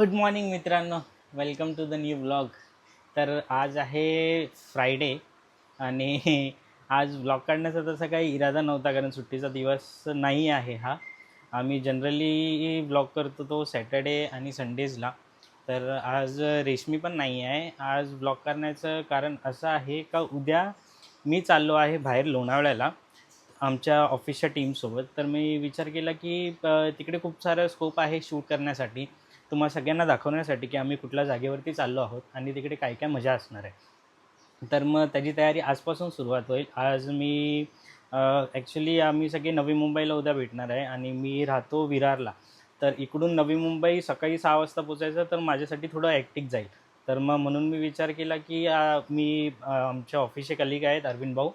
Good morning मित्रांनो. Welcome to the new blog तर आज आहे फ्रायडे आणि आज ब्लॉग काढण्याचा तसा काही इरादा नव्हता कारण सुट्टीचा दिवस नाही आहे हा. आम्ही जनरली ब्लॉग करतो तो सॅटर्डे आणि संडेजला तर आज रेशमी पण नाही आहे. आज ब्लॉग करण्याचं कारण असं आहे का उद्या मी चाललो आहे बाहेर लोणावळ्याला आमच्या ऑफिसच्या टीमसोबत तर मी विचार केला की तिकडे खूप सारं स्कोप आहे शूट करण्यासाठी. तुम्हाला सगळ्यांना दाखवण्यासाठी की आम्ही कुठल्या जागेवरती चाललो आहोत आणि तिकडे काय काय मजा असणार आहे. तर मग त्याची तयारी आजपासून सुरुवात होईल. आज मी ॲक्च्युली आम्ही सगळे नवी मुंबईला उद्या भेटणार आहे आणि मी राहतो विरारला. तर इकडून नवी मुंबई सकाळी सहा वाजता पोचायचं तर माझ्यासाठी थोडं ॲक्टिक जाईल. तर मग म्हणून मी विचार केला की मी आमच्या ऑफिसचे कलिग आहेत अरविंद भाऊ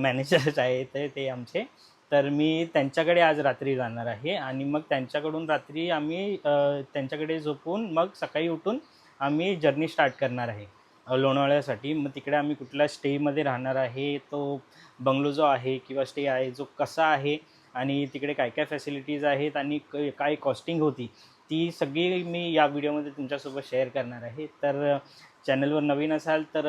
मॅनेजर्स आहेत ते ते आमचे तर मी त्यांच्याकडे आज रात्री जाणार आहे आणि मग त्यांच्याकडून रात्री आम्ही त्यांच्याकडे झोपून मग सकाळी उठून आम्ही जर्नी स्टार्ट करणार आहे लोणावळ्यासाठी. मग तिकडे आम्ही कुठल्या स्टेमध्ये राहणार आहे तो बंगलो जो आहे किंवा स्टे आहे जो कसा आहे आणि तिकडे काय काय फॅसिलिटीज आहेत आणि क- काय कॉस्टिंग होती ती सगळी मी या व्हिडिओमध्ये तुमच्यासोबत शेअर करणार आहे. तर चॅनलवर नवीन असाल तर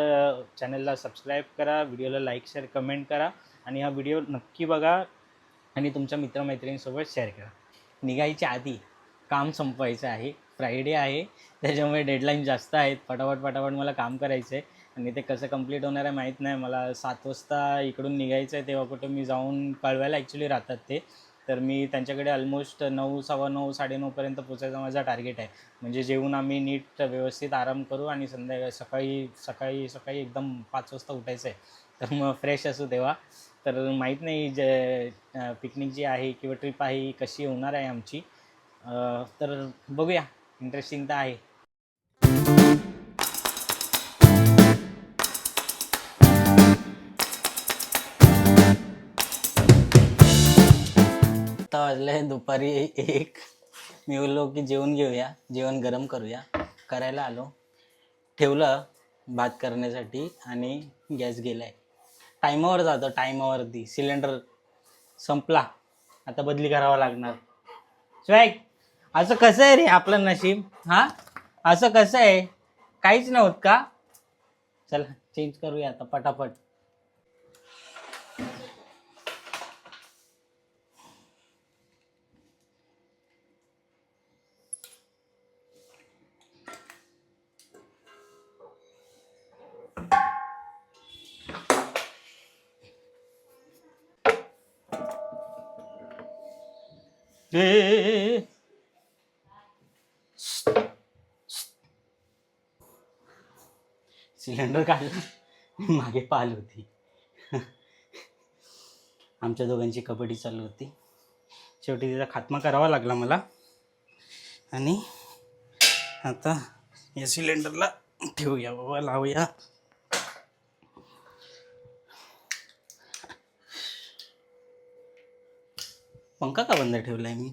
चॅनलला सबस्क्राईब करा व्हिडिओला लाईक शेअर कमेंट करा आणि हा व्हिडिओ नक्की बघा. आणि तुमच्या मित्रमैत्रिणींसोबत शेअर करा. निघायच्या आधी काम संपवायचं आहे. फ्रायडे आहे. त्याच्यामुळे डेडलाईन जास्त आहेत. पटापट पटापट मला काम करायचं आहे आणि ते कसं कंप्लीट होणार आहे माहीत नाही. मला सात वाजता इकडून निघायचं आहे तेव्हा कुठं मी जाऊन कळवायला ॲक्च्युली राहतात ते. तर मी त्यांच्याकडे ऑलमोस्ट नऊ सव्वा नऊ साडेनऊपर्यंत पोचायचा माझा टार्गेट आहे. म्हणजे जेवून आम्ही नीट व्यवस्थित आराम करू आणि संध्याकाळी सकाळी सकाळी सकाळी एकदम पाच वाजता उठायचं आहे तर मग फ्रेश असू तेव्हा तर माहीत नाही जे पिकनिक जी आहे किंवा ट्रिप आहे कशी होणार आहे आमची. तर बघूया. इंटरेस्टिंग तर आहे. आता वाजले दुपारी एक. मी बोललो की जेवण घेऊया जेवण गरम करूया. करायला आलो. ठेवलं भात करण्यासाठी आणि गॅस गेलाय. टायमावर जातो टायमावरती सिलेंडर संपला. आता बदली करावा लागणार. स्वॅग असं कसं आहे रे आपलं नशीब? हा? असं कसं आहे? काहीच नव्हत का? चला चेंज करूया आता पटापट. सिलेंडर काढला मागे पाल होती आमच्या दोघांची कबड्डी चालू होती शेवटी तिचा खात्मा करावा लागला मला आणि आता या सिलेंडरला ठेवूया बाबा लावूया पंखा का बंद ठेवला आहे मी?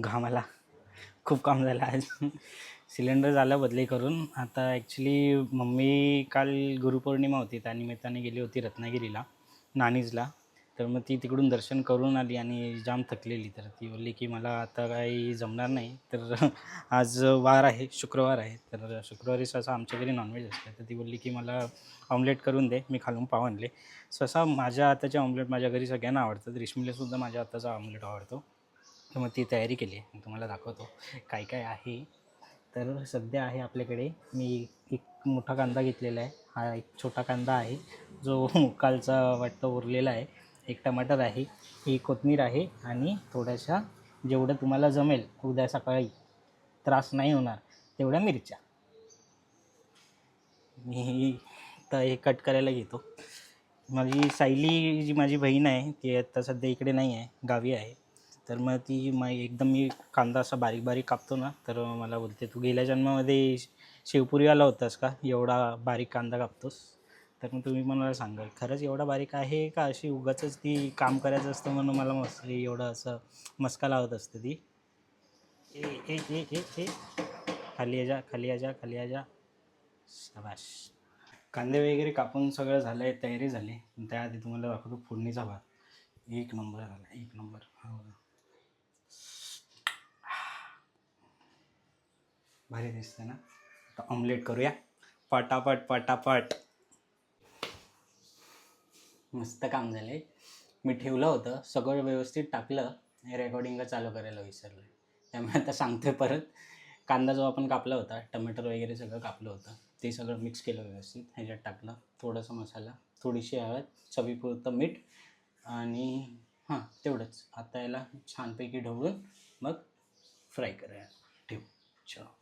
घामाला. खूप काम झालं आज. सिलेंडर झालं बदली करून. आता ॲक्च्युली मम्मी काल गुरुपौर्णिमा होती त्यानिमित्ताने गेली होती रत्नागिरीला नाणीजला. तर मग ती तिकडून दर्शन करून आली आणि जाम थकलेली. तर ती बोलली की मला आता काही जमणार नाही. तर आज वार आहे शुक्रवार आहे. तर शुक्रवारी सहसा आमच्या घरी नॉनव्हेज असते. तर ती बोलली की मला ऑमलेट करून दे मी खालून पाव आणले. सहसा माझ्या हाताचे ऑमलेट माझ्या घरी सगळ्यांना आवडतं. रेशमीलासुद्धा माझ्या हाताचा ऑमलेट आवडतो. तर मग ती तयारी केली आहे. मी तुम्हाला दाखवतो काय काय आहे. तर सध्या आहे आपल्याकडे. मी एक मोठा कांदा घेतलेला आहे. हा एक छोटा कांदा आहे जो कालचा वाटतं उरलेला आहे. एक टमाटर आहे ही कोथमीर आहे आणि थोड्याशा जेवढं तुम्हाला जमेल उद्या सकाळी त्रास नाही होणार तेवढ्या मिरच्या. मी तर हे कट करायला घेतो. माझी सायली जी माझी बहीण आहे ती आता सध्या इकडे नाही आहे गावी आहे. तर मग ती मग एकदम मी कांदा असा बारीक बारीक कापतो ना तर मला बोलते तू गेल्या जन्मामध्ये शेवपुरीवाला होतास का? एवढा बारीक कांदा कापतोस. तर मग तुम्ही मला सांगाल खरंच एवढा बारीक आहे का? अशी उगाच ती काम करायचं असतं म्हणून मला मस्त एवढं असं मस्का लावत असते ती. ए ए ए ए ए खाली आजा खाली आजा खाली आजा शाबाश. कांदे वगैरे कापून सगळं झालं आहे तयारी झाली. त्याआधी तुम्हाला दाखवतो फोडणीचा भात. एक नंबर झाला एक नंबर हा बघा भारी दिसते ना? आता ऑमलेट करूया. पटापट पटापट. मस्त काम झालं आहे मी ठेवलं होतं सगळं व्यवस्थित टाकलं रेकॉर्डिंगला चालू करायला विसरलं त्यामुळे आता सांगतोय परत. कांदा जो आपण कापला होता टमाटर वगैरे सगळं कापलं होतं ते सगळं मिक्स केलं व्यवस्थित. ह्याच्यात टाकलं थोडासा मसाला थोडीशी हळद चवीपुरतं मीठ आणि हां तेवढंच. आता याला छानपैकी ढवळून मग फ्राय करूया. ठेवू. चलो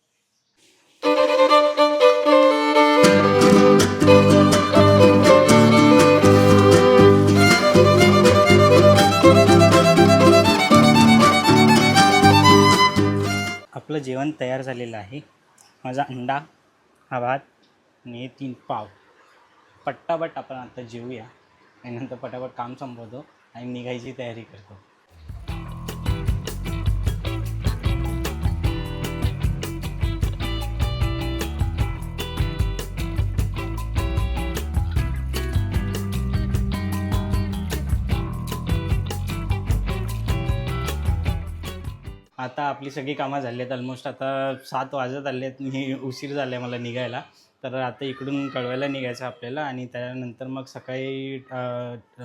आपलं जेवण तयार झालेलं आहे. माझा अंडा हा भात आणि तीन पाव. पट्टापट आपण आता जेवूया आणि नंतर पटापट काम संपवतो आणि निघायची तयारी करतो. आता आपली सगळी कामं झाली आहेत ऑलमोस्ट आता सात वाजत आले आहेत मी उशीर झाला आहे मला निघायला. तर आता इकडून कळवायला निघायचं आपल्याला आणि त्यानंतर मग सकाळी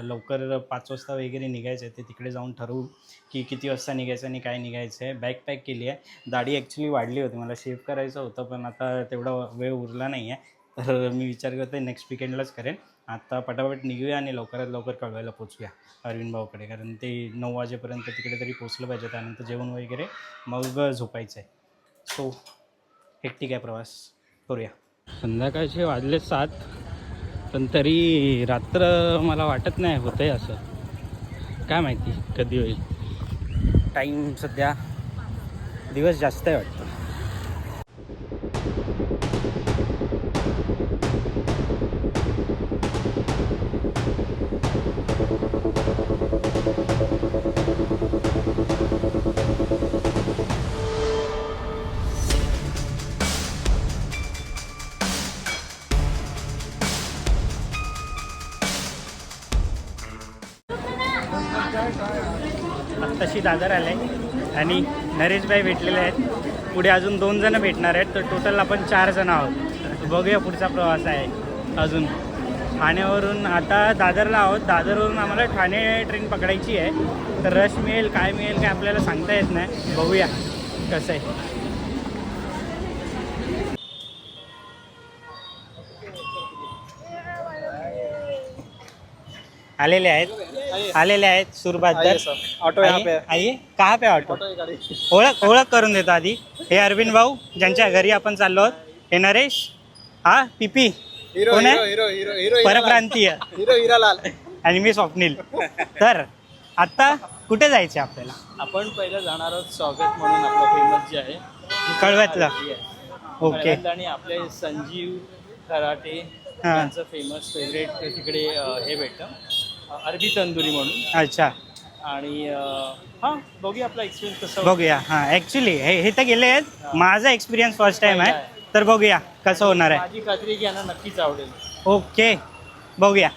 लवकर पाच वाजता वगैरे निघायचं आहे ते तिकडे जाऊन ठरवू की किती वाजता निघायचं आणि काय निघायचं आहे बॅग पॅक केली आहे. दाढी ॲक्च्युली वाढली होती मला शेव करायचं होतं पण आता तेवढा वेळ उरला नाही आहे तर मी विचार करतो नेक्स्ट विकेंडलाच करेन. आता पटापट निघूया आणि लवकरात लवकर कळवायला पोचूया अरविंद भाऊकडे. कारण ते नऊ वाजेपर्यंत तिकडे तरी पोचलं पाहिजे. त्यानंतर जेवण वगैरे मग झोपायचं आहे. सो हेक्टिक आहे प्रवास. करूया. संध्याकाळचे वाजले सात पण तरी रात्र मला वाटत नाही होतं आहे असं. काय माहिती कधी होईल. टाईम सध्या दिवस जास्त आहे वाटतं. दादर आले आणि नरेशभाई भेटलेले आहेत. पुढे अजून दोन जण भेटणार आहेत. तर टोटल आपण चार जण आहोत. बघूया पुढचा प्रवास आहे अजून. ठाण्यावरून आता दादरला आहोत. दादरवरून आम्हाला ठाणे ट्रेन पकडायची आहे. तर रश मिळेल काय मिळेल काय आपल्याला सांगता येत नाही. बघूया कसं आहे. आलेले आहेत. आलेले आहेत सुरबादर ऑटो यहाँ पे आइए आइए कहाँ पे ऑटो? ओळख ओळख करून देतो आधी. हे अरविंद भाऊ ज्यांच्या घरी आपण चाललो आहोत. हे नरेश हा पिपी हीरो कोण हीरो आहे हीरो हीरो हीरो परप्रांतीय. आणि मी स्वप्नील. तर आता कुठे जायचे आपल्याला? आपण पहिलं जाणार आहोत स्वागत म्हणून आपलं फेमस जे आहे. कळव्यातलं ओके. आणि आपले संजीव खराटे. यांचं फेमस फेवरेट तिकडे हे भेटतं. अरबी तंदुरी म्हणून. अच्छा. आणि हा बघूया आपला एक्सपिरियन्स कसं बघूया हां ॲक्च्युली हे हे तर गेले आहेत. माझा एक्सपिरियन्स फर्स्ट टाइम आहे. तर बघूया कसं होणार आहे. माझी खात्री की यांना नक्कीच आवडेल. ओके बघूया.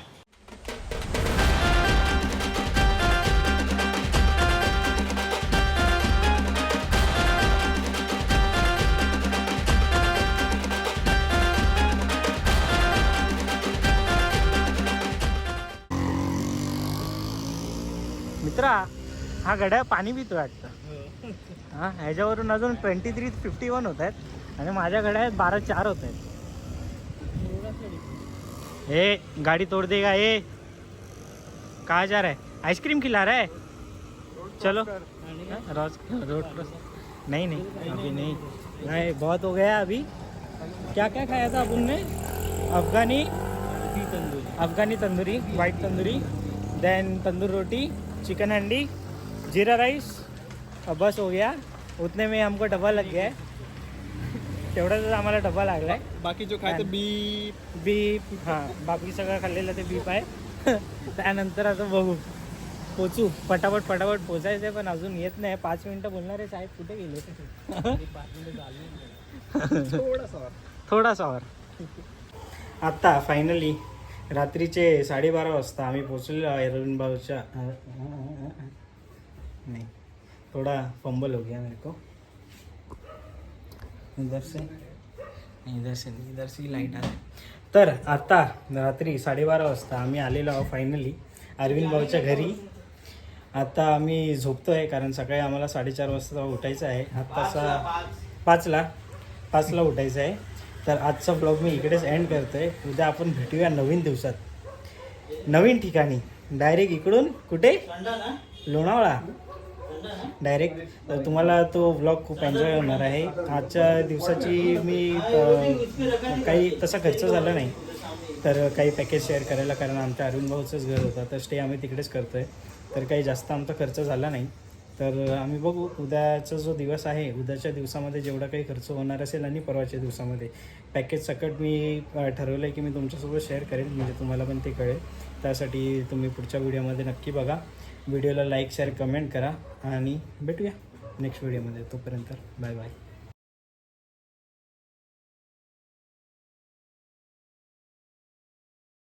हा गड्या पाणी पितो वाटतं. हां ह्याच्यावरून अजून ट्वेंटी थ्री फिफ्टी वन होत आहेत. आणि माझ्या घड्यात बारा चार होत आहेत. ए गाड़ी तोड़ देगा ये कहाँ जा रहा है? आइसक्रीम खिला रहा है? चलो. हाँ, रोज रोड क्रॉस. नहीं नहीं अभी नहीं. नहीं बहुत हो गया अभी. क्या क्या खाया था अपन ने? अफगानी तंदूरी. अफगानी तंदूरी वाइट तंदूरी देन तंदूर रोटी चिकन हंडी जीरा राइस अब बस हो गया। उतने में हमको डब्बा लग गया है। तेवढाच आम्हाला डब्बा लागला आहे बाकी जो खाय बी बीप हां बाकी सगळं खाल्लेलं ते बीप आहे त्यानंतर आता बघू पोचू। पटापट पटापट पोचायचं आहे पण अजून येत नाही. पाच मिनटं बोलणारे साहेब कुठे गेले थोडासा वर. आत्ता फायनली रात्रीचे साडेबारा वाजता आम्ही पोचलेलो आहे अरविंद भाऊच्या नाही थोडा फंबल हो गया मेरे को। इधर से इधर से नहीं, इधर से लाइट आली तर आता रात्री साडेबारा वाजता आम्ही आलेलो आहोत फायनली अरविंद भाऊच्या घरी. आता आम्ही झोपतो आहे कारण सकाळी आम्हाला साडेचार वाजता उठायचं आहे. आत्ताचा पाचला पाचला उठायचं आहे. तर आजचा ब्लॉग मी इकडेच एंड करतो आहे उद्या आपण भेटूया नवीन दिवसात. नवीन ठिकाणी. डायरेक्ट इकडून कुठे? लोणावळा? डायरेक्ट तुम्हाला तो ब्लॉग खूप एन्जॉय होणार आहे. आजच्या दिवसाची मी काही तसा खर्च झाला नाही. तर काही पॅकेज शेअर करायला कारण आमच्या अरुण भाऊचंच घर होतं. तर स्टे आम्ही तिकडेच करतो आहे तर काही जास्त आमचा खर्च झाला नाही. तर आम्ही बघू. उद्याचा जो दिवस आहे उद्याच्या दिवसामध्ये जेवढा काही खर्च होणार असेल आणि परवाच्या दिवसामध्ये. पॅकेज सकट मी ठरवलं आहे की मी तुमच्यासोबत शेअर करेन म्हणजे तुम्हाला पण ते कळेल. त्यासाठी तुम्ही पुढच्या व्हिडिओमध्ये नक्की बघा. व्हिडिओला लाईक शेअर कमेंट करा आणि भेटूया नेक्स्ट व्हिडिओमध्ये. तोपर्यंत बाय बाय